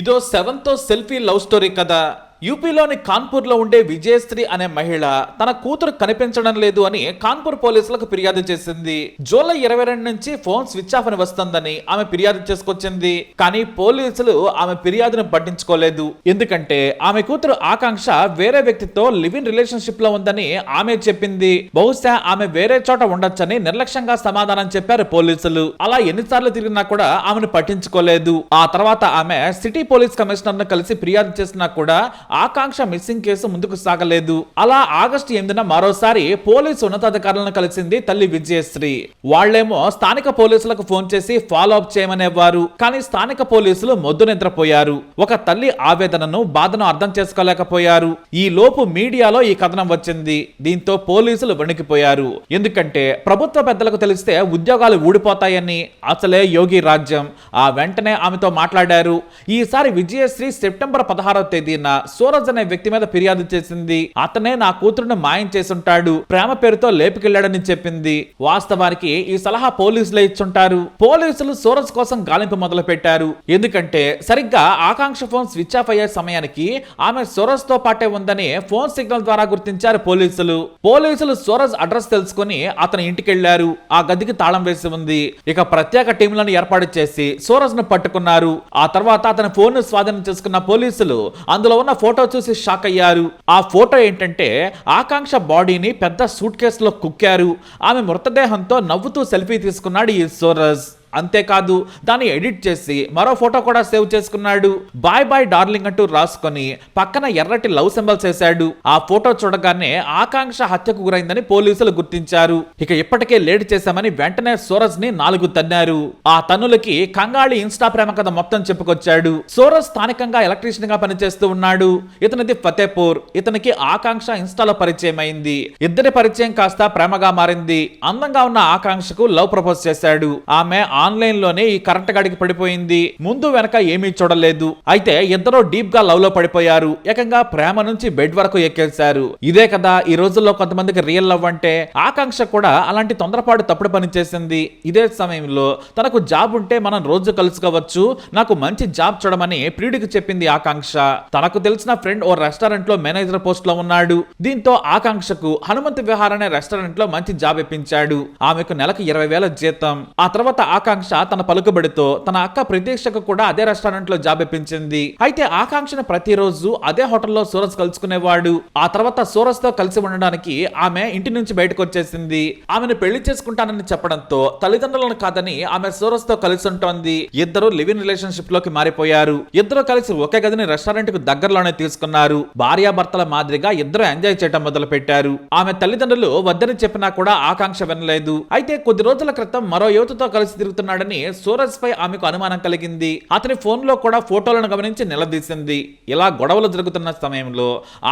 ఇదో సెవెన్తో selfie love story కదా. యూపీలోని కాన్పూర్లో ఉండే విజయశ్రీ అనే మహిళ తన కూతురు కనిపించడం లేదు అని కాన్పూర్ పోలీసులకు ఫిర్యాదు చేసింది. జూలై ఇరవై రెండు నుంచి ఫోన్ స్విచ్ ఆఫ్ అని వస్తుందని ఆమె ఫిర్యాదు చేసుకొచ్చింది. కానీ పోలీసులు ఆమె ఫిర్యాదును పట్టించుకోలేదు. ఎందుకంటే ఆమె కూతురు ఆకాంక్ష వేరే వ్యక్తితో లివ్ ఇన్ రిలేషన్షిప్లో ఉందని ఆమె చెప్పింది. బహుశా ఆమె వేరే చోట ఉండొచ్చని నిర్లక్ష్యంగా సమాధానం చెప్పారు పోలీసులు. అలా ఎన్నిసార్లు తిరిగినా కూడా ఆమెను పట్టించుకోలేదు. ఆ తర్వాత ఆమె సిటీ పోలీస్ కమిషనర్ను కలిసి ఫిర్యాదు చేసినా కూడా ఆకాంక్ష మిస్సింగ్ కేసు ముందుకు సాగలేదు. అలా ఆగస్టు ఎనిమిదిన మరోసారి పోలీసు ఉన్నతాధికారులను కలిసింది తల్లి విజయశ్రీ. వాళ్ళేమో స్థానిక పోలీసులకు ఫోన్ చేసి ఫాలో అప్ చేయమనేవారు. కానీ స్థానిక పోలీసులు మొద్దు నిద్రపోయారు. ఒక తల్లి ఆవేదనను బాధను అర్థం చేసుకోలేకపోయారు. ఈ లోపు మీడియాలో ఈ కథనం వచ్చింది. దీంతో పోలీసులు వణికిపోయారు. ఎందుకంటే ప్రభుత్వ పెద్దలకు తెలిస్తే ఉద్యోగాలు ఊడిపోతాయని అసలే యోగి రాజ్యం. ఆ వెంటనే ఆమెతో మాట్లాడారు. ఈసారి విజయశ్రీ సెప్టెంబర్ పదహారవ తేదీన సూరజ్ అనే వ్యక్తి మీద ఫిర్యాదు చేసింది. అతనే నా కూతురును మాయం చేసుంటాడు. ప్రేమ పేరుతో లేపుకెళ్ళాడని చెప్పింది. వాస్తవానికి ఈ సలహా పోలీసులే ఇచ్చుంటారు. పోలీసులు సూరజ్ కోసం గాలింపు మొదలు పెట్టారు ఎందుకంటే సరిగ్గా ఆకాంక్ష ఫోన్ స్విచ్ ఆఫ్ అయ్యే సమయానికి ఆమె సూరజ్తో పాటే ఉందని ఫోన్ సిగ్నల్ ద్వారా గుర్తించారు పోలీసులు. పోలీసులు సూరజ్ అడ్రస్ తెలుసుకుని అతని ఇంటికి వెళ్ళారు ఆ గదికి తాళం వేసి ఉంది. ఇక ప్రత్యేక టీంలను ఏర్పాటు చేసి సూరజ్ను పట్టుకున్నారు. ఆ తర్వాత అతని ఫోన్ను స్వాధీనం చేసుకున్న పోలీసులు అందులో ఉన్న ఫోటో చూసి షాక్ అయ్యారు. ఆ ఫోటో ఏంటంటే ఆకాంక్ష బాడీని పెద్ద సూట్ కేసులో కుక్కారు. ఆమె మృతదేహంతో నవ్వుతూ సెల్ఫీ తీసుకున్నాడు ఈ సోరస్. అంతేకాదు దాన్ని ఎడిట్ చేసి మరో ఫోటో కూడా సేవ్ చేసుకున్నాడు. బాయ్ బాయ్ డార్లింగ్ అంటూ రాసుకొని పక్కన ఎర్రటి లవ్ సింబల్స్ వేశాడు. ఆ ఫోటో చూడగానే ఆకాంక్ష హత్యకు గురైందని పోలీసులు గుర్తించారు. ఇక ఇప్పటికే లేట్ చేశామని వెంటనే సూరజ్ని నాలుగు తన్నారు. ఆ తన్నులకి కంగాళి ఇన్స్టా ప్రేమ కథ మొత్తం చెప్పుకొచ్చాడు. సూరజ్ స్థానికంగా ఎలక్ట్రీషియన్గా పనిచేస్తూ ఉన్నాడు. ఇతనిది ఫతేపూర్. ఇతనికి ఆకాంక్ష ఇన్స్టాలో పరిచయం అయింది ఇద్దరి పరిచయం కాస్త ప్రేమగా మారింది. అందంగా ఉన్న ఆకాంక్షకు లవ్ ప్రపోజ్ చేశాడు. ఆమె ఆ లోనే ఈ కరెంట్ గాడికి పడిపోయింది. ముందు వెనక ఏమీ చూడలేదు. అయితే ఇద్దరు డీప్గా లవ్లో పడిపోయారు. ఏకంగా ప్రేమ నుంచి బెడ్ వరకు ఎక్కేశారు. ఇదే కదా ఈ రోజుల్లో కొంతమందికి రియల్ లవ్ అంటే ఆకాంక్ష కూడా అలాంటి తొందరపాటు తప్పుడు పని చేసింది. ఇదే సమయంలో తనకు జాబ్ ఉంటే మనం రోజు కలుసుకోవచ్చు. నాకు మంచి జాబ్ చూడమని ప్రియుడికి చెప్పింది ఆకాంక్ష. తనకు తెలిసిన ఫ్రెండ్ ఓ రెస్టారెంట్లో మేనేజర్ పోస్ట్లో ఉన్నాడు. దీంతో ఆకాంక్షకు హనుమంత్ విహార్ అనే రెస్టారెంట్లో మంచి జాబ్ ఇప్పించాడు. ఆమెకు నెలకు ఇరవై వేల జీతం. ఆ తర్వాత ఆకాంక్ష తన పలుకుబడితో తన అక్క ప్రతీక్షకు కూడా అదే రెస్టారెంట్లో జాబ్ ఇప్పించింది. అయితే ఆకాంక్షను ప్రతిరోజు అదే హోటల్లో సూరజ్ కలుసుకునేవాడు. ఆ తర్వాత సూరజ్తో కలిసి ఉండడానికి ఆమె ఇంటి నుంచి బయటకు వచ్చేసింది ఆమెను పెళ్ళి చేసుకుంటానని చెప్పడంతో తల్లిదండ్రులను కాదని ఆమె సూరజ్తో కలిసి ఉంటోంది. ఇద్దరు లివింగ్ రిలేషన్షిప్లోకి మారిపోయారు. ఇద్దరు కలిసి ఒకే గదిని రెస్టారెంట్కు దగ్గరలోనే తీసుకున్నారు. భార్యాభర్తల మాదిరిగా ఇద్దరు ఎంజాయ్ చేయటం మొదలు పెట్టారు ఆమె తల్లిదండ్రులు వద్దని చెప్పినా కూడా ఆకాంక్ష వినలేదు. అయితే కొద్ది రోజుల క్రితం మరో యువతతో కలిసి తిరుగుతున్నాడని సూరజ్ పై ఆమెకు అనుమానం కలిగింది. అతని ఫోన్లో కూడా ఫోటోలను గమనించి నిలదీసింది. ఇలా గొడవలు జరుగుతున్న సమయంలో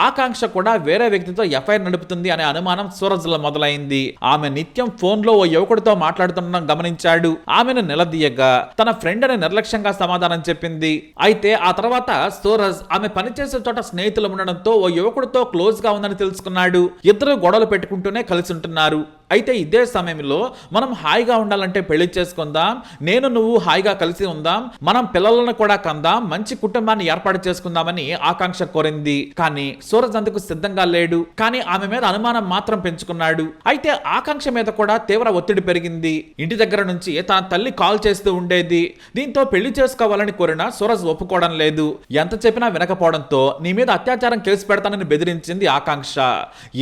ఆకాంక్ష కూడా వేరే వ్యక్తితో ఎఫ్ఐఆర్ నడుపుతుంది అనే అనుమానం సూరజ్లో మొదలైంది. ఆమె నిత్యం ఫోన్లో ఓ యువకుడితో మాట్లాడుతుండడం గమనించాడు. ఆమెను నిలదీయగా తన ఫ్రెండ్ అని నిర్లక్ష్యంగా సమాధానం చెప్పింది. అయితే ఆ తర్వాత సూరజ్ ఆమె పనిచేసే చోట స్నేహితులు ఉండడంతో ఓ యువకుడితో క్లోజ్గా ఉందని తెలుసుకున్నాడు. ఇద్దరు గొడవలు పెట్టుకుంటూనే కలిసి ఉంటున్నారు. అయితే ఇదే సమయంలో మనం హాయిగా ఉండాలంటే పెళ్ళి చేసుకుందాం నేను నువ్వు హాయిగా కలిసి ఉందాం మనం పిల్లలను కూడా కందాం మంచి కుటుంబాన్ని ఏర్పాటు చేసుకుందామని ఆకాంక్ష కోరింది. కానీ సూరజ్ అందుకు సిద్ధంగా లేడు. కానీ ఆమె మీద అనుమానం మాత్రం పెంచుకున్నాడు. అయితే ఆకాంక్ష మీద కూడా తీవ్ర ఒత్తిడి పెరిగింది. ఇంటి దగ్గర నుంచి తన తల్లి కాల్ చేస్తూ ఉండేది. దీంతో పెళ్ళి చేసుకోవాలని కోరిన సూరజ్ ఒప్పుకోవడం లేదు. ఎంత చెప్పినా వినకపోవడంతో నీ మీద అత్యాచారం కేసు పెడతానని బెదిరించింది ఆకాంక్ష.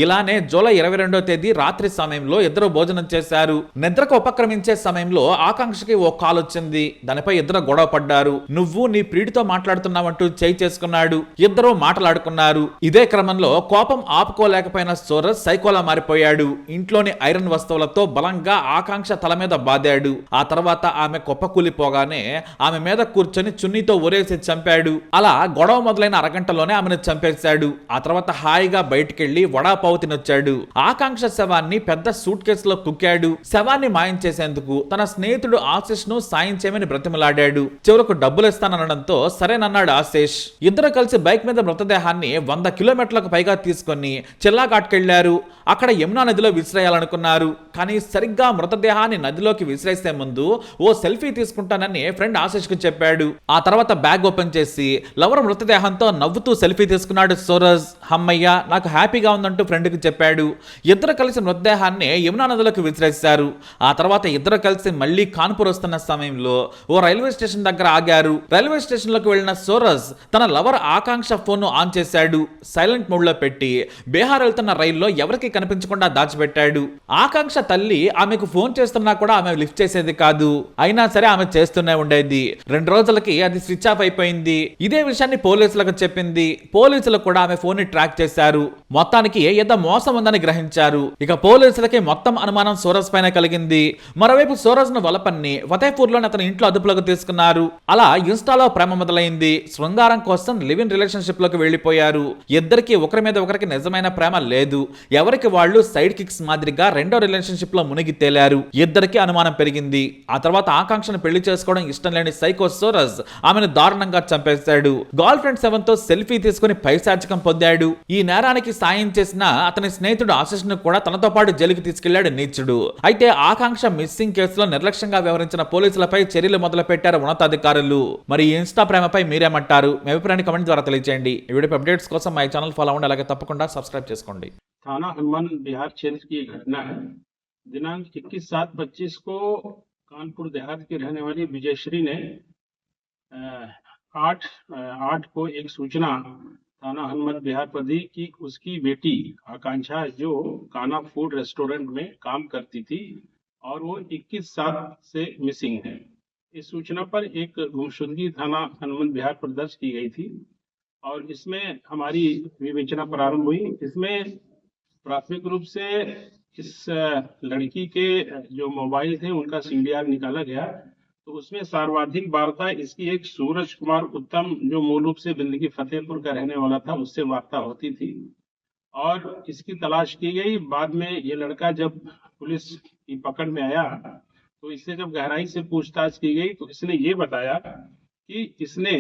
ఇలానే జూలై ఇరవై రెండో తేదీ రాత్రి సమయంలో ఇద్దరు భోజనం చేశారు. నిద్రకు ఉపక్రమించే సమయంలో ఆకాంక్షకి ఓ కాల్ వచ్చింది. దానిపై ఇద్దరు గొడవ పడ్డారు. నువ్వు నీ ప్రియుడితో మాట్లాడుతున్నావంటూ చేయి చేసుకున్నాడు. ఇద్దరు మాట్లాడుకున్నారు. ఇదే క్రమంలో కోపం ఆపుకోలేకపోయిన సూరజ్ సైకోలా మారిపోయాడు. ఇంట్లోని ఐరన్ వస్తువులతో బలంగా ఆకాంక్ష తల మీద బాదాడు. ఆ తర్వాత ఆమె కుప్పకూలిపోగానే ఆమె మీద కూర్చొని చున్నీతో ఊరేసి చంపాడు. అలా గొడవ మొదలైన అరగంటలోనే ఆమెను చంపేశాడు. ఆ తర్వాత హాయిగా బయటికెళ్ళి వడాపావు తినొచ్చాడు. ఆకాంక్ష శవాన్ని పెద్ద సూట్ కేసులో కుక్కాడు శవాన్ని మాయం చేసేందుకు తన స్నేహితుడు ఆశిష్ను సాయం చేయమని బ్రతిమలాడాడు. చివరకు డబ్బులిస్తానడంతో సరేనన్నాడు ఆశిష్. ఇద్దరు కలిసి బైక్ మీద మృతదేహాన్ని వంద కిలోమీటర్లకు పైగా తీసుకొని చిల్లాఘాట్కెళ్ళారు అక్కడ యమునా నదిలో విసిరేయాలనుకున్నారు. కానీ సరిగ్గా మృతదేహాన్ని నదిలోకి విసిరేసే ముందు ఓ సెల్ఫీ తీసుకుంటానని ఫ్రెండ్ ఆశిష్కు చెప్పాడు. ఆ తర్వాత బ్యాగ్ ఓపెన్ చేసి లవర్ మృతదేహంతో నవ్వుతూ సెల్ఫీ తీసుకున్నాడు సూరజ్. హమ్మయ్య నాకు హ్యాపీగా ఉందంటూ ఫ్రెండ్కి చెప్పాడు. ఇద్దరు కలిసి మృతదేహాన్ని యమునా నదిలోకి విసిరేశారు. ఆ తర్వాత ఇద్దరు కలిసి మళ్ళీ కాన్పూర్ వస్తున్న సమయంలో ఓ రైల్వే స్టేషన్ దగ్గర ఆగారు. రైల్వే స్టేషన్లోకి వెళ్ళిన సూరజ్ తన లవర్ ఆకాంక్ష ఫోన్ ఆన్ చేశాడు. సైలెంట్ మోడ్లో పెట్టి బీహార్ వెళ్తున్న రైల్లో ఎవరికి కనిపించకుండా దాచిపెట్టాడు. ఆకాంక్ష తల్లి ఆమెకు ఫోన్ చేస్తున్నా కూడా ఆమె లిఫ్ట్ చేసేది కాదు. అయినా సరే ఆమె చేస్తూనే ఉండేది. రెండు రోజులకి అది స్విచ్ ఆఫ్ అయిపోయింది. ఇదే విషయాన్ని పోలీసులకు చెప్పింది. పోలీసులు కూడా ఆమె ఫోన్ని ట్రాక్ చేశారు. మొత్తానికి ఏదో మోసం ఉందని గ్రహించారు. ఇక పోలీసులకి మొత్తం అనుమానం సూరజ్ పైన కలిగింది. మరోవైపు సూరజ్ను వలపన్ని ఫతేపూర్లోని అతని ఇంట్లో అదుపులోకి తీసుకున్నారు. అలా ఇన్స్టాలో ప్రేమ మొదలైంది. శృంగారం కోసం లివ్ ఇన్ రిలేషన్షిప్లోకి వెళ్ళిపోయారు ఇద్దరికి ఒకరి మీద ఒకరికి నిజమైన ప్రేమ లేదు. ఎవరికి వాళ్ళు సైడ్ కిక్స్ మాదిరిగా రెండో రిలేషన్ రిలేషన్షిప్ లో మునిగి తేలారు ఇద్దరికి అనుమానం పెరిగింది ఆ తర్వాత ఆకాంక్షను పెళ్లి చేసుకోవడం ఇష్టం లేని సైకో సోరస్ ఆమెను దారుణంగా చంపేశాడు గర్ల్ ఫ్రెండ్ సెవెన్ తో సెల్ఫీ తీసుకుని పైశాచికం పొందాడు ఈ నేరానికి సాయం చేసిన అతని స్నేహితుడు ఆశిష్ ను కూడా తనతో పాటు జైలుకి తీసుకెళ్లాడు నీచుడు అయితే ఆకాంక్ష మిస్సింగ్ కేసులో నిర్లక్ష్యంగా వ్యవహరించిన పోలీసులపై చర్యలు మొదలు పెట్టారు ఉన్నతాధికారులు మరి ఈ ఇన్స్టా ప్రేమపై మీరేమంటారు మీ అభిప్రాయాన్ని కమెంట్ ద్వారా తెలియజేయండి ఈ వీడియో అప్డేట్స్ కోసం మా ఛానల్ ఫాలో అవ్వండి అలాగే తప్పకుండా సబ్స్క్రైబ్ చేసుకోండి थाना हनुमान बिहार क्षेत्र की घटना है दिनांक 21 सात पच्चीस को कानपुर देहात की रहने वाली विजयश्री ने आठ आठ को एक सूचना थाना हनुमान बिहार पर दी कि उसकी बेटी आकांक्षा जो काना फ़ूड रेस्टोरेंट में काम करती थी और वो 21 सात से मिसिंग है। इस सूचना पर एक गुमशुदगी थाना हनुमत बिहार पर दर्ज की गई थी और इसमें हमारी विवेचना प्रारंभ हुई। इसमें प्राथमिक रूप से इस लड़की के जो मोबाइल थे, उनका सीडीआर निकाला गया तो उसमें सर्वाधिक वार्ता इसकी एक सूरज कुमार उत्तम, जो मूल रूप से ज़िंदगी फतेहपुर का रहने वाला था, उससे वार्ता होती थी। और इसकी तलाश की गई। बाद में ये लड़का जब पुलिस की पकड़ में आया तो इससे जब गहराई से पूछताछ की गई तो इसने ये बताया कि इसने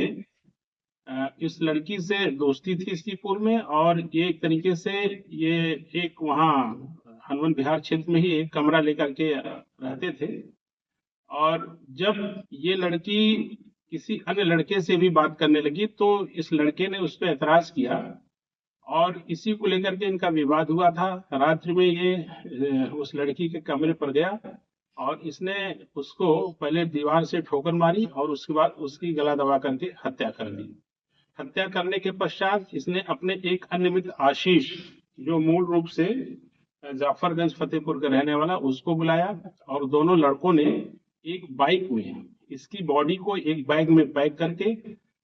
इस लड़की से दोस्ती थी इसकी पूर्व में, और ये एक तरीके से ये एक वहाँ हनुमान बिहार क्षेत्र में ही एक कमरा लेकर के रहते थे। और जब ये लड़की किसी अन्य लड़के से भी बात करने लगी तो इस लड़के ने उस पर एतराज़ किया और इसी को लेकर के इनका विवाद हुआ था। रात्रि में ये उस लड़की के कमरे पर गया और इसने उसको पहले दीवार से ठोकर मारी और उसके बाद उसकी गला दबा करके हत्या कर दी। हत्या करने के पश्चात इसने अपने एक अन्य मित्र आशीष, जो मूल रूप से जाफरगंज फतेहपुर का रहने वाला, उसको बुलाया और दोनों लड़कों ने एक बाइक में, इसकी बॉडी को एक बैग में पैक करके,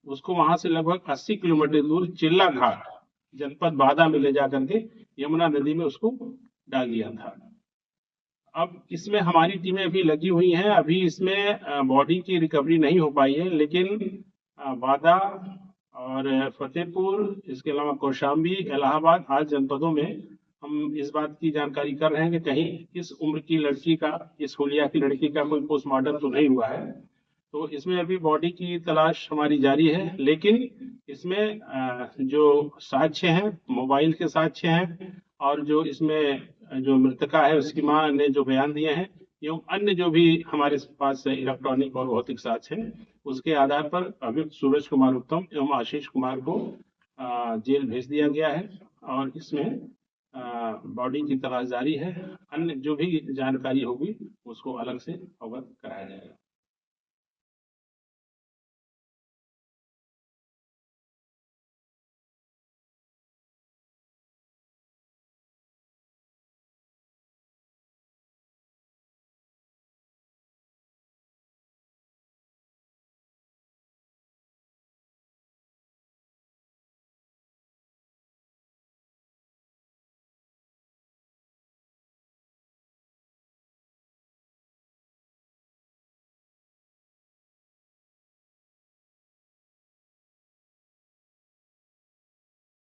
उसको वहाँ से लगभग 80 किलोमीटर दूर चिल्ला घाट जनपद बादा में ले जा करके यमुना नदी में उसको डाल दिया था। अब इसमें हमारी टीमें अभी लगी हुई हैं, अभी इसमें बॉडी की रिकवरी नहीं हो पाई है, लेकिन बादा और फतेहपुर, इसके अलावा कौशाम्बी, इलाहाबाद आज जनपदों में हम इस बात की जानकारी कर रहे हैं कि कहीं इस उम्र की लड़की का, इस होलिया की लड़की का कोई पोस्टमार्टम तो नहीं हुआ है। तो इसमें अभी बॉडी की तलाश हमारी जारी है, लेकिन इसमें जो साक्ष्य हैं मोबाइल के साक्ष्य हैं, और जो इसमें, जो मृतका है, उसकी माँ ने जो बयान दिए हैं एवं अन्य जो भी हमारे पास इलेक्ट्रॉनिक और भौतिक साक्ष्य हैं, उसके आधार पर अभियुक्त सूरज कुमार उत्तम एवं आशीष कुमार को जेल भेज दिया गया है, और इसमें बॉडी की तलाश जारी है। अन्य जो भी जानकारी होगी, उसको अलग से अवगत कराया जाएगा।